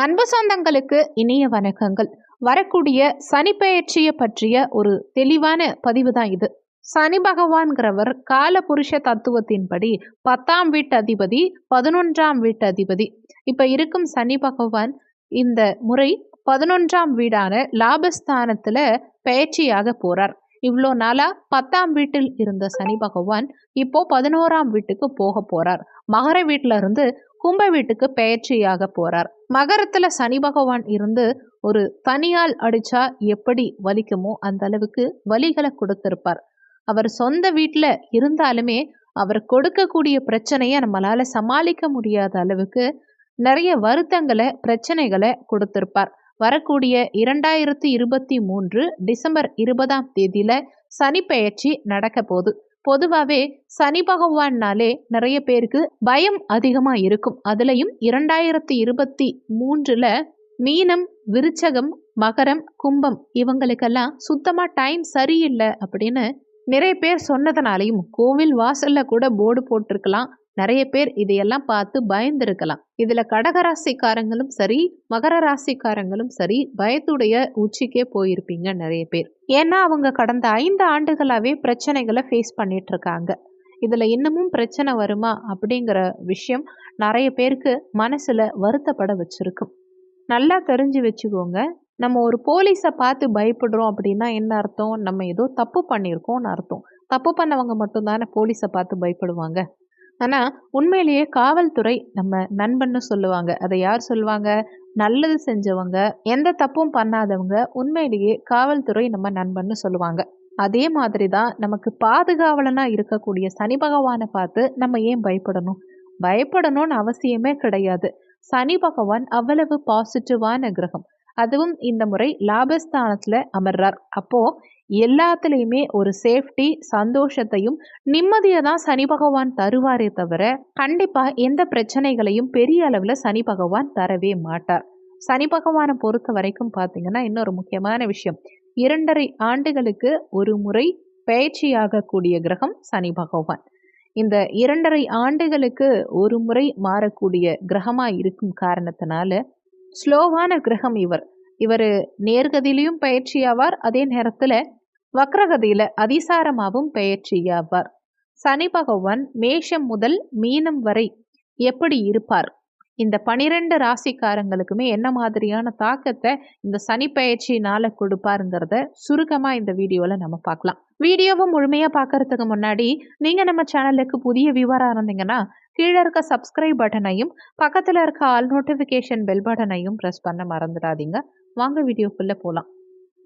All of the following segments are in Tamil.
அன்பு சொந்தங்களுக்கு இனிய வணக்கங்கள். வரக்கூடிய சனி பெயர்ச்சியை பற்றிய ஒரு தெளிவான பதிவு தான் இது. சனி பகவான்கிறவர் கால புருஷ தத்துவத்தின்படி பத்தாம் வீட்டு அதிபதி பதினொன்றாம் வீட்டு அதிபதி இப்போ இருக்கும் சனி பகவான் இந்த முறை பதினொன்றாம் வீடான லாபஸ்தானத்தில் பயிற்சியாக போறார். இவ்வளோ நாளாக பத்தாம் வீட்டில் இருந்த சனி பகவான் இப்போ பதினோராம் வீட்டுக்கு போக போறார். மகர வீட்டில இருந்து கும்ப வீட்டுக்கு பயிற்சியாக போறார். மகரத்தில் சனி பகவான் இருந்து ஒரு தனியால் அடிச்சா எப்படி வலிக்குமோ அந்த அளவுக்கு வலிகளை கொடுத்துருப்பார். அவர் சொந்த வீட்டில் இருந்தாலுமே அவர் கொடுக்கக்கூடிய பிரச்சனையை நம்மளால் சமாளிக்க முடியாத அளவுக்கு நிறைய வருத்தங்களை பிரச்சனைகளை கொடுத்துருப்பார். வரக்கூடிய இரண்டாயிரத்தி இருபத்தி மூன்று டிசம்பர் இருபதாம் தேதியில் சனி பெயர்ச்சி நடக்க போகுது. பொதுவாகவே சனி பகவான்னாலே நிறைய பேருக்கு பயம் அதிகமாக இருக்கும். அதுலேயும் இரண்டாயிரத்தி இருபத்தி மூன்றில் மீனம் விருச்சகம் மகரம் கும்பம் இவங்களுக்கெல்லாம் சுத்தமாக டைம் சரியில்லை அப்படின்னு நிறைய பேர் சொன்னதுனாலையும் கோவில் வாசலில் கூட போர்டு போட்டிருக்கலாம். நிறைய பேர் இதையெல்லாம் பார்த்து பயந்துருக்கலாம். இதில் கடகராசிக்காரங்களும் சரி மகர ராசிக்காரங்களும் சரி பயத்துடைய உச்சிக்கே போயிருப்பீங்க நிறைய பேர். ஏன்னா அவங்க கடந்த ஐந்து ஆண்டுகளாகவே பிரச்சனைகளை ஃபேஸ் பண்ணிட்டு இருக்காங்க இதில் இன்னமும் பிரச்சனை வருமா அப்படிங்கிற விஷயம் நிறைய பேருக்கு மனசில் வருத்தப்பட வச்சிருக்கும். நல்லா தெரிஞ்சு வச்சுக்கோங்க நம்ம ஒரு போலீஸை பார்த்து பயப்படுறோம் அப்படின்னா என்ன அர்த்தம்? நம்ம ஏதோ தப்பு பண்ணியிருக்கோம்னு அர்த்தம். தப்பு பண்ணவங்க மட்டும்தானே போலீஸை பார்த்து பயப்படுவாங்க. ஆனால் உண்மையிலேயே காவல்துறை நம்ம நண்பன்னு சொல்லுவாங்க. அதை யார் சொல்லுவாங்க? நல்லது செஞ்சவங்க எந்த தப்பும் பண்ணாதவங்க உண்மையிலேயே காவல்துறை நம்ம நண்பன்னு சொல்லுவாங்க. அதே மாதிரி தான் நமக்கு பாதுகாவலனாக இருக்கக்கூடிய சனி பகவானை பார்த்து நம்ம ஏன் பயப்படணும்? பயப்படணும்னு அவசியமே கிடையாது. சனி பகவான் அவ்வளவு பாசிட்டிவான கிரகம். அதுவும் இந்த முறை லாபஸ்தானத்தில் அமர்றார். அப்போது எல்லாத்துலேயுமே ஒரு சேஃப்டி சந்தோஷத்தையும் நிம்மதியை தான் சனி பகவான் தருவாரே தவிர கண்டிப்பாக எந்த பிரச்சனைகளையும் பெரிய அளவில் சனி பகவான் தரவே மாட்டார். சனி பகவானை பொறுத்த வரைக்கும் பார்த்தீங்கன்னா இன்னொரு முக்கியமான விஷயம். இரண்டரை ஆண்டுகளுக்கு ஒரு முறை பயிற்சியாகக்கூடிய கிரகம் சனி பகவான். இந்த இரண்டரை ஆண்டுகளுக்கு ஒரு முறை மாறக்கூடிய கிரகமாக இருக்கும் காரணத்தினால ஸ்லோவான கிரகம் இவர். இவர் நேர்கதியிலையும் பயிற்சியாவார் அதே நேரத்தில் வக்ரகதியில் அதிசாரமாகவும் பெயர்ச்சியாவார் சனி பகவான் மேஷம் முதல் மீனம் வரை எப்படி இருப்பார்? இந்த பனிரெண்டு ராசிக்காரங்களுக்குமே என்ன மாதிரியான தாக்கத்தை இந்த சனி பயிற்சியினால கொடுப்பாருங்கிறத சுருக்கமாக இந்த வீடியோவில் நம்ம பார்க்கலாம். வீடியோவை முழுமையாக பார்க்கறதுக்கு முன்னாடி நீங்கள் நம்ம சேனலுக்கு புதிய வியூவராக இருந்தீங்கன்னா கீழே இருக்க சப்ஸ்கிரைப் பட்டனையும் பக்கத்தில் இருக்க ஆல் நோட்டிஃபிகேஷன் பெல் பட்டனையும் ப்ரெஸ் பண்ண மறந்துடாதீங்க. வாங்க வீடியோக்குள்ளே போகலாம்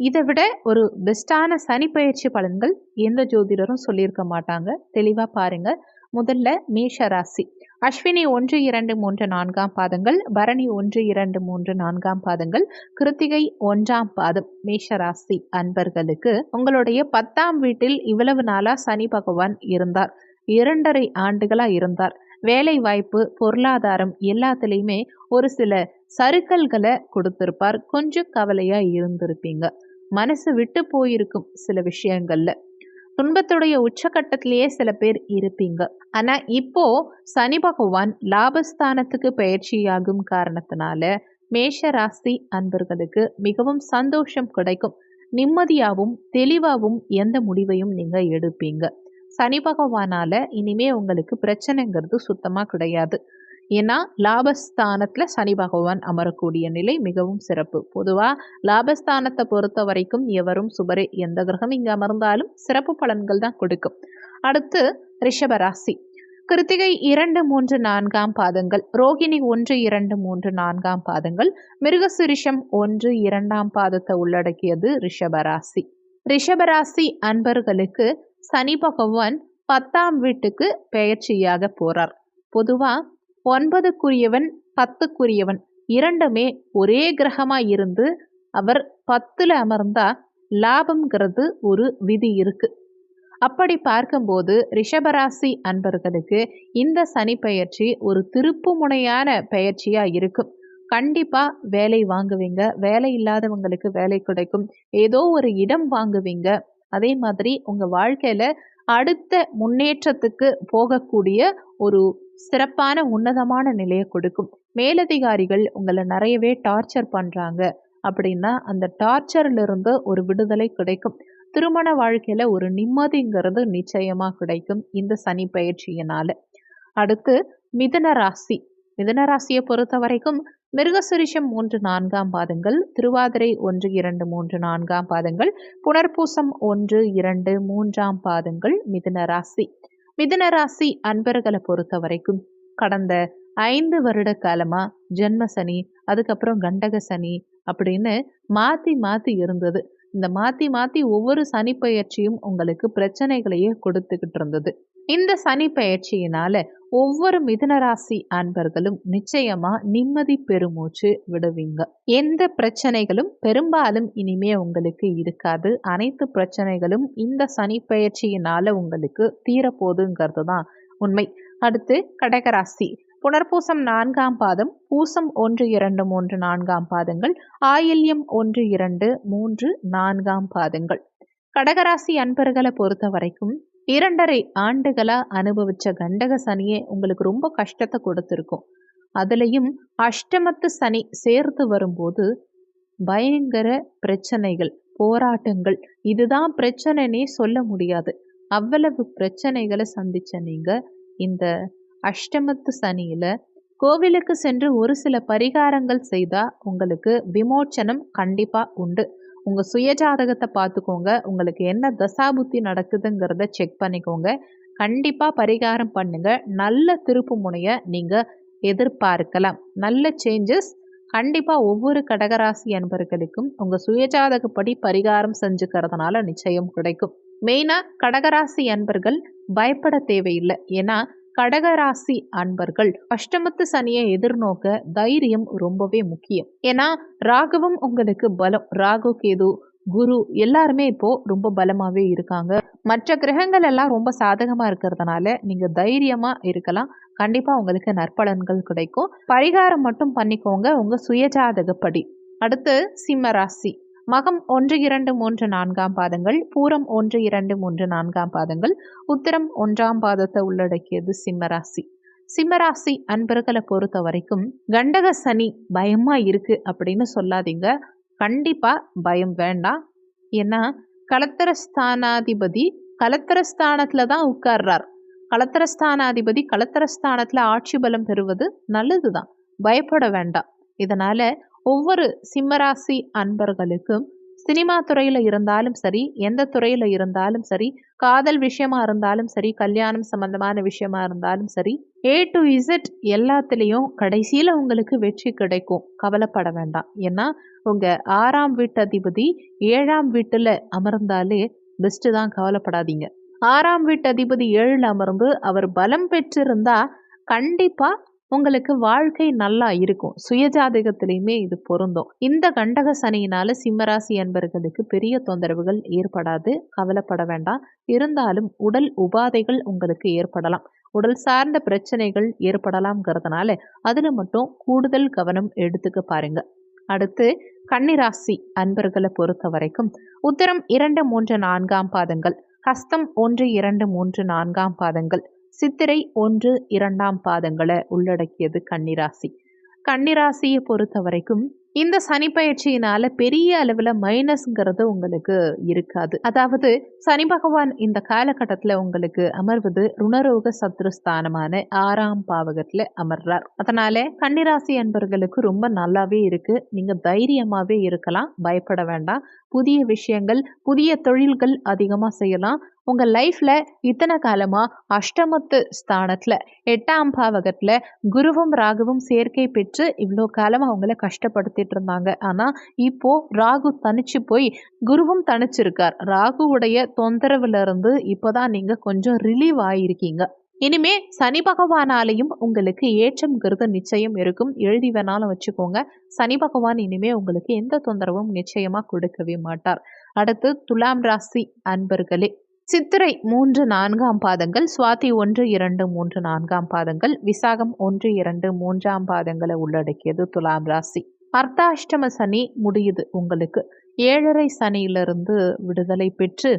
இதை விட ஒரு பெஸ்ட்டான சனி பயிற்சி பலன்கள் எந்த ஜோதிடரும் சொல்லியிருக்க மாட்டாங்க. தெளிவாக பாருங்க. முதல்ல மேஷ ராசி. அஸ்வினி ஒன்று இரண்டு மூன்று நான்காம் பாதங்கள். பரணி ஒன்று இரண்டு மூன்று நான்காம் பாதங்கள். கிருத்திகை ஒன்றாம் பாதம். மேஷ ராசி அன்பர்களுக்கு உங்களுடைய பத்தாம் வீட்டில் இவ்வளவு நாளா சனி பகவான் இருந்தார். இரண்டரை ஆண்டுகளா இருந்தார். வேலை வாய்ப்பு பொருளாதாரம் எல்லாத்துலேயுமே ஒரு சில சறுக்கல்களை கொடுத்திருப்பார். கொஞ்சம் கவலையா இருந்திருப்பீங்க. மனசு விட்டு போயிருக்கும் சில விஷயங்கள்ல. துன்பத்துடைய உச்சகட்டத்திலேயே சில பேர் இருப்பீங்க. ஆனா இப்போ சனி பகவான் லாபஸ்தானத்துக்கு பயிற்சியாகும் காரணத்தினால மேஷ ராசி அன்பர்களுக்கு மிகவும் சந்தோஷம் கிடைக்கும். நிம்மதியாகவும் தெளிவாகவும் எந்த முடிவையும் நீங்க எடுப்பீங்க. சனி பகவானால இனிமே உங்களுக்கு பிரச்சனைங்கிறது சுத்தமாக கிடையாது. ஏன்னா லாபஸ்தானத்தில் சனி பகவான் அமரக்கூடிய நிலை மிகவும் சிறப்பு. பொதுவாக லாபஸ்தானத்தை பொறுத்த வரைக்கும் எவரும் சுபரே எந்த கிரகம் இங்கே அமர்ந்தாலும் சிறப்பு பலன்கள் தான் கொடுக்கும். அடுத்து ரிஷபராசி கிருத்திகை இரண்டு மூன்று நான்காம் பாதங்கள் ரோகிணி ஒன்று இரண்டு மூன்று நான்காம் பாதங்கள் மிருகசுரிஷம் ஒன்று இரண்டாம் பாதத்தை உள்ளடக்கியது ரிஷபராசி ரிஷபராசி அன்பர்களுக்கு சனி பகவான் பத்தாம் வீட்டுக்கு பெயர்ச்சியாக போறார். பொதுவாக ஒன்பதுக்குரியவன் பத்துக்குரியவன். இரண்டுமே ஒரே கிரகமாக இருந்து அவர் பத்தில் அமர்ந்தா லாபம்ங்கிறது ஒரு விதி இருக்கு. அப்படி பார்க்கும்போது ரிஷபராசி அன்பர்களுக்கு இந்த சனி பயிற்சி ஒரு திருப்பு முனையான பயிற்சியாக இருக்கும். கண்டிப்பாக வேலை வாங்குவீங்க. வேலை இல்லாதவங்களுக்கு வேலை கிடைக்கும். ஏதோ ஒரு இடம் வாங்குவீங்க. அதே மாதிரி உங்கள் வாழ்க்கையில் அடுத்த முன்னேற்றத்துக்கு போகக்கூடிய ஒரு சிறப்பான உன்னதமான நிலையை கொடுக்கும். மேலதிகாரிகள் உங்களை நிறையவே டார்ச்சர் பண்ணுறாங்க அப்படின்னா அந்த டார்ச்சர்லேருந்து ஒரு விடுதலை கிடைக்கும். திருமண வாழ்க்கையில் ஒரு நிம்மதிங்கிறது நிச்சயமாக கிடைக்கும் இந்த சனி பயிற்சியினால். அடுத்து மிதன ராசி. மிதன ராசியை பொறுத்த வரைக்கும் மிருகசுரிஷம் மூன்று நான்காம் பாதங்கள் திருவாதிரை ஒன்று இரண்டு மூன்று நான்காம் பாதங்கள் புனர்பூசம் ஒன்று இரண்டு மூன்றாம் பாதங்கள் மிதன ராசி. மிதனராசி அன்பர்களை பொறுத்த வரைக்கும் கடந்த ஐந்து வருட காலமாக ஜென்ம சனி அதுக்கப்புறம் கண்டக சனி அப்படின்னு மாற்றி மாற்றி இருந்தது. இந்த மாற்றி மாற்றி ஒவ்வொரு சனி பயிற்சியும் உங்களுக்கு பிரச்சனைகளையே கொடுத்துக்கிட்டு இருந்தது. இந்த சனி பயிற்சியினால ஒவ்வொரு மிதுனராசி அன்பர்களும் நிச்சயமா நிம்மதி பெருமூச்சு விடுவீங்க. எந்த பிரச்சனைகளும் பெரும்பாலும் இனிமே உங்களுக்கு இருக்காது. அனைத்து பிரச்சனைகளும் இந்த சனி பயிற்சியினால உங்களுக்கு தீரப்போகுதுங்கிறது தான் உண்மை. அடுத்து கடகராசி. புனர்பூசம் நான்காம் பாதம் பூசம் ஒன்று இரண்டு மூன்று நான்காம் பாதங்கள் ஆயில்யம் ஒன்று இரண்டு மூன்று நான்காம் பாதங்கள். கடகராசி அன்பர்களை பொறுத்த வரைக்கும் இரண்டரை ஆண்டுகளாக அனுபவித்த கண்டக சனியே உங்களுக்கு ரொம்ப கஷ்டத்தை கொடுத்துருக்கும். அதுலேயும் அஷ்டமத்து சனி சேர்த்து வரும்போது பயங்கர பிரச்சனைகள் போராட்டங்கள். இதுதான் பிரச்சனைனே சொல்ல முடியாது. அவ்வளவு பிரச்சனைகளை சந்திச்ச நீங்கள் இந்த அஷ்டமத்து சனியில் கோவிலுக்கு சென்று ஒரு சில பரிகாரங்கள் செய்தால் உங்களுக்கு விமோச்சனம் கண்டிப்பாக உண்டு. உங்கள் சுயஜாதகத்தை பார்த்துக்கோங்க. உங்களுக்கு என்ன தசாபுத்தி நடக்குதுங்கிறத செக் பண்ணிக்கோங்க. கண்டிப்பாக பரிகாரம் பண்ணுங்கள் நல்ல திருப்பு முனையை நீங்கள் எதிர்பார்க்கலாம். நல்ல சேஞ்சஸ் கண்டிப்பாக ஒவ்வொரு கடகராசி அன்பர்களுக்கும் உங்கள் சுயஜாதகப்படி பரிகாரம் செஞ்சுக்கிறதுனால நிச்சயம் கிடைக்கும். மெயினாக கடகராசி அன்பர்கள் பயப்பட தேவையில்லை. ஏன்னா கடகராசி அன்பர்கள் அஷ்டமத்து சனியை எதிர்நோக்க தைரியம் ரொம்பவே முக்கியம். ஏன்னா ராகவும் உங்களுக்கு பலம். ராகு கேது குரு எல்லாருமே இப்போ ரொம்ப பலமாகவே இருக்காங்க. மற்ற கிரகங்கள் எல்லாம் ரொம்ப சாதகமாக இருக்கிறதுனால நீங்கள் தைரியமாக இருக்கலாம். கண்டிப்பாக உங்களுக்கு நற்பலன்கள் கிடைக்கும். பரிகாரம் மட்டும் பண்ணிக்கோங்க. உங்கள் சுயஜாதகப்படி. அடுத்து சிம்ம ராசி. மகம் ஒன்று இரண்டு மூன்று நான்காம் பாதங்கள் பூரம் ஒன்று இரண்டு மூன்று நான்காம் பாதங்கள் உத்தரம் ஒன்றாம் பாதத்தை உள்ளடக்கியது சிம்மராசி. சிம்மராசி அன்பர்களை பொறுத்த வரைக்கும் கண்டக சனி பயமா இருக்கு அப்படின்னு சொல்லாதீங்க. கண்டிப்பா பயம் வேண்டாம். ஏன்னா கலத்தரஸ்தானாதிபதி கலத்தரஸ்தானத்துல தான் உட்கார்றார். கலத்தரஸ்தானாதிபதி கலத்தரஸ்தானத்துல ஆட்சி பலம் பெறுவது நல்லதுதான். பயப்பட வேண்டாம். இதனால ஒவ்வொரு சிம்மராசி அன்பர்களுக்கும் சினிமா துறையில் இருந்தாலும் சரி எந்த துறையில் இருந்தாலும் சரி காதல் விஷயமா இருந்தாலும் சரி கல்யாணம் சம்பந்தமான விஷயமா இருந்தாலும் சரி ஏ டு இசட் எல்லாத்துலேயும் கடைசியில் உங்களுக்கு வெற்றி கிடைக்கும். கவலைப்பட வேண்டாம். ஏன்னா உங்கள் ஆறாம் வீட்டு அதிபதி ஏழாம் வீட்டில் அமர்ந்தாலே பெஸ்ட்டு தான். கவலைப்படாதீங்க. ஆறாம் வீட்டு அதிபதி ஏழில் அமர்ந்து அவர் பலம் பெற்றிருந்தா கண்டிப்பாக உங்களுக்கு வாழ்க்கை நல்லா இருக்கும். சுயஜாதகத்திலையுமே இது பொருந்தும். இந்த கண்டக சனியினால சிம்மராசி அன்பர்களுக்கு பெரிய தொந்தரவுகள் ஏற்படாது. கவலைப்பட வேண்டாம். இருந்தாலும் உடல் உபாதைகள் உங்களுக்கு ஏற்படலாம். உடல் சார்ந்த பிரச்சனைகள் ஏற்படலாம்ங்கிறதுனால அதில் மட்டும் கூடுதல் கவனம் எடுத்துக்க பாருங்க. அடுத்து கன்னிராசி அன்பர்களை பொறுத்த வரைக்கும் உத்தரம் இரண்டு மூன்று நான்காம் பாதங்கள் ஹஸ்தம் ஒன்று இரண்டு மூன்று நான்காம் பாதங்கள் சித்திரை ஒன்று இரண்டாம் பாதங்களை உள்ளடக்கியது கன்னிராசி. கன்னிராசியை பொறுத்த வரைக்கும் இந்த சனி பயிற்சியினால பெரிய அளவில் மைனஸ்ங்கிறது உங்களுக்கு இருக்காது. அதாவது சனி பகவான் இந்த காலகட்டத்தில் உங்களுக்கு அமர்வது ருணரோக சத்ருஸ்தானமான ஆறாம் பாவகத்தில் அமர்றார். அதனால கன்னிராசி அன்பர்களுக்கு ரொம்ப நல்லாவே இருக்கு. நீங்க தைரியமாவே இருக்கலாம். பயப்பட வேண்டாம். புதிய விஷயங்கள் புதிய தொழில்கள் அதிகமாக செய்யலாம். உங்கள் லைஃப்பில் இத்தனை காலமாக அஷ்டமத்து ஸ்தானத்தில் எட்டாம் பாவகத்தில் குருவும் ராகுவும் சேர்க்கை பெற்று இவ்வளோ காலமாக அவங்கள கஷ்டப்படுத்திட்டு இருந்தாங்க. ஆனால் இப்போது ராகு தனிச்சு போய் குருவும் தனிச்சிருக்கார். ராகுவுடைய தொந்தரவுலேருந்து இப்போ தான் நீங்கள் கொஞ்சம் ரிலீவ் ஆகியிருக்கீங்க இனிமே சனி பகவானாலையும் உங்களுக்கு ஏற்றம்ங்கிறது நிச்சயம் இருக்கும். எழுதி வேணாலும் வச்சுக்கோங்க. சனி பகவான் இனிமே உங்களுக்கு எந்த தொந்தரவும் நிச்சயமா கொடுக்கவே மாட்டார். அடுத்து துலாம் ராசி அன்பர்களே சித்திரை மூன்று நான்காம் பாதங்கள் சுவாதி ஒன்று இரண்டு மூன்று நான்காம் பாதங்கள் விசாகம் ஒன்று இரண்டு மூன்றாம் பாதங்களை உள்ளடக்கியது துலாம் ராசி. அர்த்தாஷ்டம சனி முடியுது உங்களுக்கு. ஏழரை சனியிலிருந்து விடுதலை பெற்று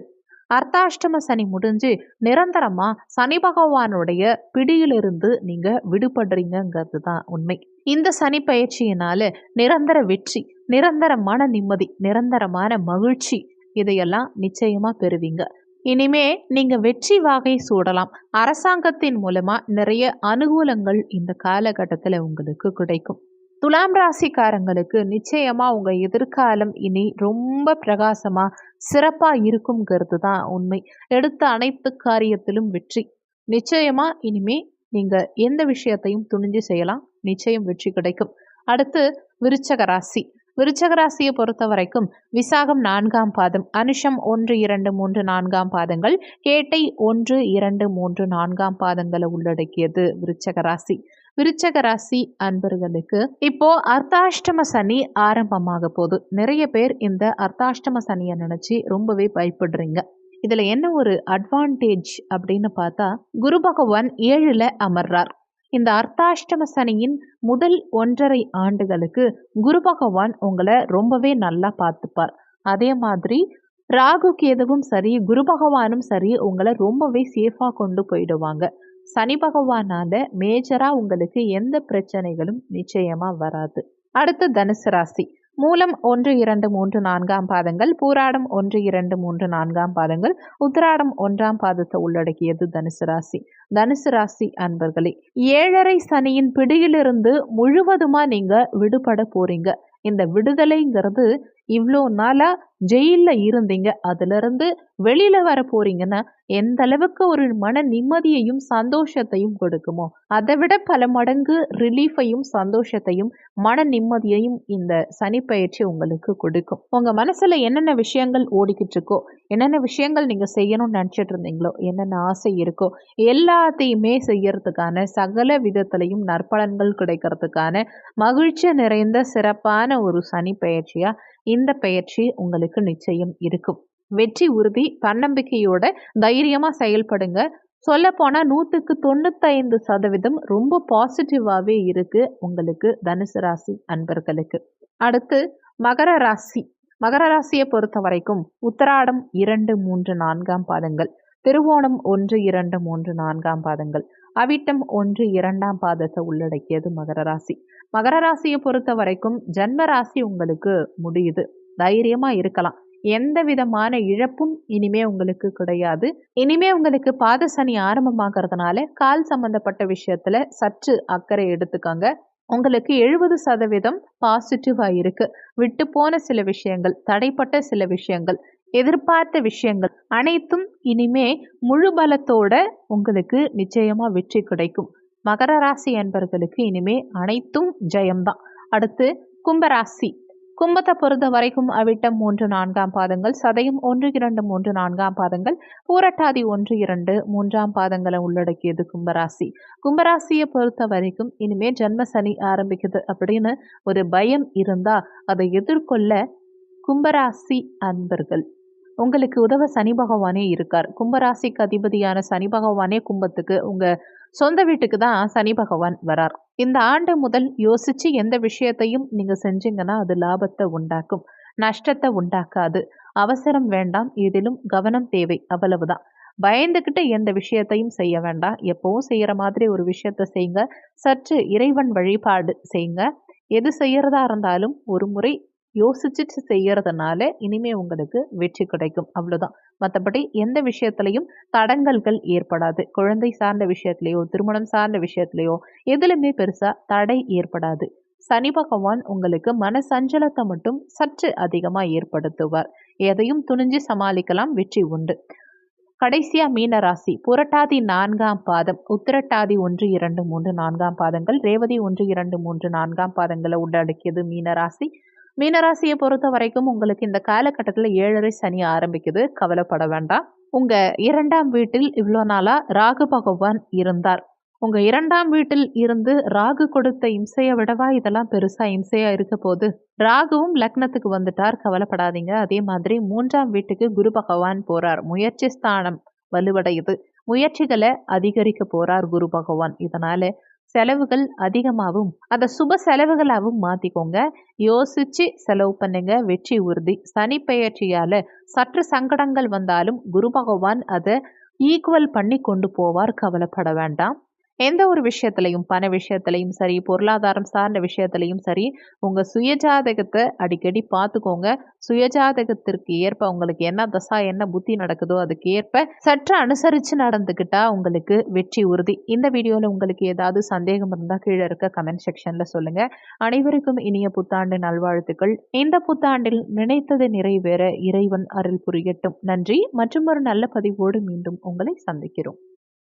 அர்த்தாஷ்டம சனி முடிஞ்சு நிரந்தரமாக சனி பகவானுடைய பிடியிலிருந்து நீங்கள் விடுபடுறீங்கிறது தான் உண்மை. இந்த சனி பயிற்சியினால நிரந்தர வெற்றி நிரந்தர மன நிம்மதி நிரந்தரமான மகிழ்ச்சி இதையெல்லாம் நிச்சயமா பெறுவீங்க. இனிமே நீங்க வெற்றி வாகை சூடலாம். அரசாங்கத்தின் மூலமா நிறைய அனுகூலங்கள் இந்த காலகட்டத்தில் உங்களுக்கு கிடைக்கும். துலாம் ராசிக்காரங்களுக்கு நிச்சயமா உங்க எதிர்காலம் இனி ரொம்ப பிரகாசமா சிறப்பா இருக்குங்கிறது தான் உண்மை. எடுத்த அனைத்து காரியத்திலும் வெற்றி. நிச்சயமா இனிமே நீங்க எந்த விஷயத்தையும் துணிஞ்சு செய்யலாம். நிச்சயம் வெற்றி கிடைக்கும். அடுத்து விருச்சக ராசி. விருச்சக ராசியை பொறுத்த வரைக்கும் விசாகம் நான்காம் பாதம் அனுஷம் ஒன்று இரண்டு மூன்று நான்காம் பாதங்கள் கேட்டை ஒன்று இரண்டு மூன்று நான்காம் பாதங்களை உள்ளடக்கியது விருச்சக ராசி. விருச்சக ராசி அன்பர்களுக்கு இப்போ அர்த்தாஷ்டம சனி ஆரம்பமாக போகுது. நிறைய பேர் இந்த அர்த்தாஷ்டம சனியை நினைச்சு ரொம்பவே பயப்படுறீங்க. இதுல என்ன ஒரு அட்வான்டேஜ் அப்படின்னு பார்த்தா குரு பகவான் ஏழுல அமர்றார். இந்த அர்த்தாஷ்டம சனியின் முதல் ஒன்றரை ஆண்டுகளுக்கு குரு பகவான் உங்களை ரொம்பவே நல்லா பார்த்துப்பார். அதே மாதிரி ராகு கேதுவும் சரி குரு பகவானும் சரி உங்களை ரொம்பவே சேஃபாக கொண்டு போயிடுவாங்க. சனி பகவானால மேஜரா உங்களுக்கு எந்த பிரச்சனைகளும் நிச்சயமா வராது. அடுத்து தனுசு ராசி. மூலம் ஒன்று இரண்டு மூன்று நான்காம் பாதங்கள் பூராடம் ஒன்று இரண்டு மூன்று நான்காம் பாதங்கள் உத்திராடம் ஒன்றாம் பாதத்தை உள்ளடக்கியது தனுசு ராசி. தனுசு ராசி அன்பர்களே ஏழரை சனியின் பிடியிலிருந்து முழுவதுமா நீங்க விடுபட போறீங்க. இந்த விடுதலைங்கிறது இவ்வளோ நாளாக ஜெயிலில் இருந்தீங்க. அதுலேருந்து வெளியில் வர போறீங்கன்னா எந்த அளவுக்கு ஒரு மன நிம்மதியையும் சந்தோஷத்தையும் கொடுக்குமோ அதை விட பல மடங்கு ரிலீஃபையும் சந்தோஷத்தையும் மன நிம்மதியையும் இந்த சனி பயிற்சி உங்களுக்கு கொடுக்கும். உங்க மனசுல என்னென்ன விஷயங்கள் ஓடிக்கிட்டு இருக்கோ என்னென்ன விஷயங்கள் நீங்க செய்யணும்னு நினைச்சிட்டு இருந்தீங்களோ என்னென்ன ஆசை இருக்கோ எல்லாத்தையுமே செய்யறதுக்கான சகல விதத்திலையும் நற்பலன்கள் கிடைக்கிறதுக்கான மகிழ்ச்சி நிறைந்த சிறப்பான ஒரு சனி இந்த பயிற்சி உங்களுக்கு நிச்சயம் இருக்கும். வெற்றி உறுதி தன்னம்பிக்கையோட தைரியமா செயல்படுங்க. சொல்ல போனா நூற்றுக்கு தொண்ணூத்தைந்து சதவீதம் ரொம்ப பாசிட்டிவாகவே இருக்கு உங்களுக்கு தனுசு ராசி அன்பர்களுக்கு. அடுத்து மகர ராசி. மகர ராசியை பொறுத்த வரைக்கும் உத்தராடம் இரண்டு மூன்று நான்காம் பாதங்கள். திருவோணம் ஒன்று இரண்டு மூன்று நான்காம் பாதங்கள். அவிட்டம் ஒன்று இரண்டாம் பாதத்தை உள்ளடக்கியது மகர ராசி. மகர ராசியை பொறுத்த வரைக்கும் ஜன்ம ராசி உங்களுக்கு முடியுது. தைரியமா இருக்கலாம். எந்த விதமான இழப்பும் இனிமே உங்களுக்கு கிடையாது. இனிமே உங்களுக்கு பாத சனி ஆரம்பமாகறதுனால கால் சம்பந்தப்பட்ட விஷயத்துல சற்று அக்கறை எடுத்துக்கோங்க. உங்களுக்கு எழுபது சதவீதம் பாசிட்டிவா இருக்குது விட்டு போன சில விஷயங்கள் தடைப்பட்ட சில விஷயங்கள் எதிர்பார்த்த விஷயங்கள் அனைத்தும் இனிமே முழு பலத்தோட உங்களுக்கு நிச்சயமா வெற்றி கிடைக்கும். மகர ராசி என்பர்களுக்கு இனிமே அனைத்தும் ஜெயம்தான். அடுத்து கும்பராசி. கும்பத்தை பொறுத்த வரைக்கும் அவிட்டம் மூன்று நான்காம் பாதங்கள் சதயம் ஒன்று இரண்டு மூன்று நான்காம் பாதங்கள் பூரட்டாதி ஒன்று இரண்டு மூன்றாம் பாதங்களை உள்ளடக்கியது கும்பராசி. கும்பராசியை பொறுத்த வரைக்கும் இனிமே ஜென்ம சனி ஆரம்பிக்குது அப்படின்னு ஒரு பயம் இருந்தா அதை எதிர்கொள்ள கும்பராசி அன்பர்கள் உங்களுக்கு உதவ சனி பகவானே இருக்கார். கும்பராசிக்கு அதிபதியான சனி பகவானே கும்பத்துக்கு உங்க சொந்த வீட்டுக்கு தான் சனி பகவான் வரார். இந்த ஆண்டு முதல் யோசிச்சு எந்த விஷயத்தையும் நீங்க செஞ்சீங்கன்னா அது லாபத்தை உண்டாக்கும். நஷ்டத்தை உண்டாக்காது. அவசரம் வேண்டாம். இதிலும் கவனம் தேவை. அவ்வளவுதான். பயந்துக்கிட்டு எந்த விஷயத்தையும் செய்ய வேண்டாம். எப்பவும் செய்யற மாதிரி ஒரு விஷயத்த செய்யுங்க சற்று இறைவன் வழிபாடு செய்யுங்க எது செய்யறதா இருந்தாலும் ஒரு முறை யோசிச்சுட்டு செய்யறதுனால இனிமே உங்களுக்கு வெற்றி கிடைக்கும். அவ்வளோதான் மற்றபடி எந்த விஷயத்துலையும் தடங்கல்கள் ஏற்படாது. குழந்தை சார்ந்த விஷயத்துலையோ திருமணம் சார்ந்த விஷயத்துலையோ எதுலையுமே பெருசாக தடை ஏற்படாது. சனி பகவான் உங்களுக்கு மன சஞ்சலத்தை மட்டும் சற்று அதிகமாக ஏற்படுத்துவார். எதையும் துணிஞ்சு சமாளிக்கலாம். வெற்றி உண்டு. கடைசியா மீன ராசி. புரட்டாதி நான்காம் பாதம். உத்திரட்டாதி ஒன்று இரண்டு மூன்று நான்காம் பாதங்கள். ரேவதி ஒன்று இரண்டு மூன்று நான்காம் பாதங்களை உள்ளடக்கியது மீன ராசி. மீனராசியை பொறுத்த வரைக்கும் உங்களுக்கு இந்த காலகட்டத்தில் ஏழரை சனி ஆரம்பிக்குது. கவலைப்பட வேண்டாம். உங்க இரண்டாம் வீட்டில் இவ்வளோ நாளா ராகு பகவான் இருந்தார். உங்க இரண்டாம் வீட்டில் இருந்து ராகு கொடுத்த இம்சையை விடவா இதெல்லாம் பெருசா இம்சையா இருக்க போது ராகுவும் லக்னத்துக்கு வந்துட்டார். கவலைப்படாதீங்க. அதே மாதிரி மூன்றாம் வீட்டுக்கு குரு பகவான் போறார். முயற்சி ஸ்தானம் வலுவடையுது. முயற்சிகளை அதிகரிக்க போறார் குரு பகவான். இதனால செலவுகள் அதிகமாகவும் அதை சுப செலவுகளாகவும் மாற்றிக்கோங்க யோசிச்சு செலவு பண்ணுங்க. வெற்றி உறுதி. சனி பெயர்ச்சியால் சற்று சங்கடங்கள் வந்தாலும் குரு பகவான் அதை ஈக்குவல் பண்ணி கொண்டு போவார். கவலைப்பட வேண்டாம். எந்த ஒரு விஷயத்துலையும் பண விஷயத்துலையும் சரி பொருளாதாரம் சார்ந்த விஷயத்துலையும் சரி உங்கள் சுயஜாதகத்தை அடிக்கடி பார்த்துக்கோங்க. சுயஜாதகத்திற்கு ஏற்ப உங்களுக்கு என்ன தசா என்ன புத்தி நடக்குதோ அதுக்கு ஏற்ப சற்று அனுசரித்து நடந்துக்கிட்டா உங்களுக்கு வெற்றி உறுதி. இந்த வீடியோவில் உங்களுக்கு ஏதாவது சந்தேகம் இருந்தால் கீழே இருக்க கமெண்ட் செக்ஷனில் சொல்லுங்கள் அனைவருக்கும் இனிய புத்தாண்டு நல்வாழ்த்துக்கள். இந்த புத்தாண்டில் நினைத்தது நிறைவேற இறைவன் அருள் புரியட்டும். நன்றி. மற்றும் ஒரு நல்ல பதிவோடு மீண்டும் உங்களை சந்திக்கிறோம்.